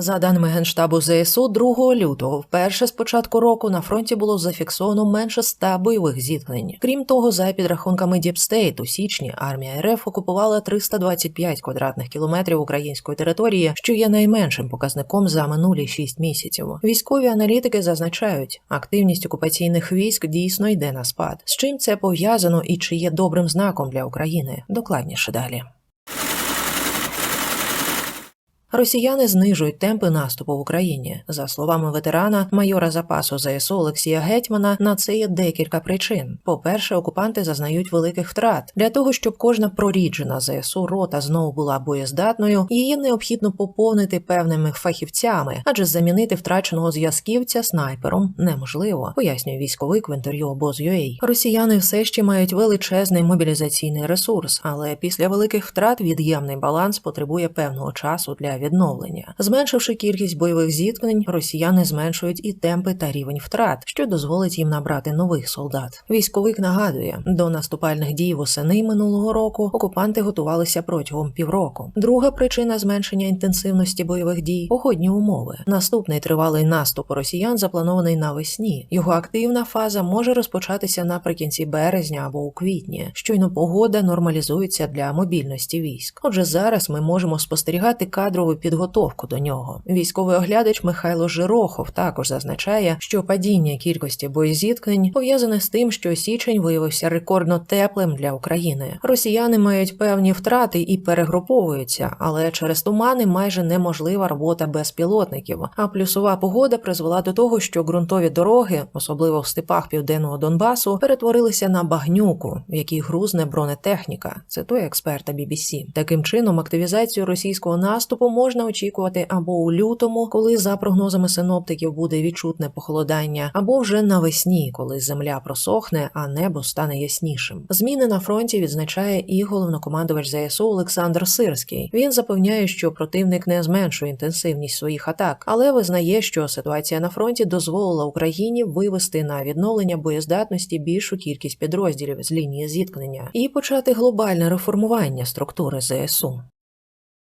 За даними Генштабу ЗСУ, 2 лютого вперше з початку року на фронті було зафіксовано менше 100 бойових зіткнень. Крім того, за підрахунками Діпстейт, у січні армія РФ окупувала 325 квадратних кілометрів української території, що є найменшим показником за минулі 6 місяців. Військові аналітики зазначають, активність окупаційних військ дійсно йде на спад. З чим це пов'язано і чи є добрим знаком для України? Докладніше далі. Росіяни знижують темпи наступу в Україні. За словами ветерана майора запасу ЗСУ Олексія Гетьмана, на це є декілька причин. По-перше, окупанти зазнають великих втрат. Для того, щоб кожна проріджена ЗСУ рота знову була боєздатною, її необхідно поповнити певними фахівцями, адже замінити втраченого зв'язківця снайпером неможливо, пояснює військовик в інтерв'ю обоз.ua. Росіяни все ще мають величезний мобілізаційний ресурс, але після великих втрат від'ємний баланс потребує певного часу для відновлення. Зменшивши кількість бойових зіткнень, росіяни зменшують і темпи та рівень втрат, що дозволить їм набрати нових солдат. Військовик нагадує, до наступальних дій восени минулого року окупанти готувалися протягом півроку. Друга причина зменшення інтенсивності бойових дій погодні умови. Наступний тривалий наступ росіян запланований навесні. Його активна фаза може розпочатися наприкінці березня або у квітні. Щойно погода нормалізується для мобільності військ. Отже, зараз ми можемо спостерігати кадрову підготовку до нього. Військовий оглядач Михайло Жирохов також зазначає, що падіння кількості боєзіткнень пов'язане з тим, що січень виявився рекордно теплим для України. Росіяни мають певні втрати і перегруповуються, але через тумани майже неможлива робота безпілотників. А плюсова погода призвела до того, що ґрунтові дороги, особливо в степах південного Донбасу, перетворилися на багнюку, в якій грузне бронетехніка. Цитує експерта BBC. Таким чином, активізацію російського наступу можна очікувати або у лютому, коли за прогнозами синоптиків буде відчутне похолодання, або вже навесні, коли земля просохне, а небо стане яснішим. Зміни на фронті відзначає і головнокомандувач ЗСУ Олександр Сирський. Він запевняє, що противник не зменшує інтенсивність своїх атак, але визнає, що ситуація на фронті дозволила Україні вивести на відновлення боєздатності більшу кількість підрозділів з лінії зіткнення і почати глобальне реформування структури ЗСУ.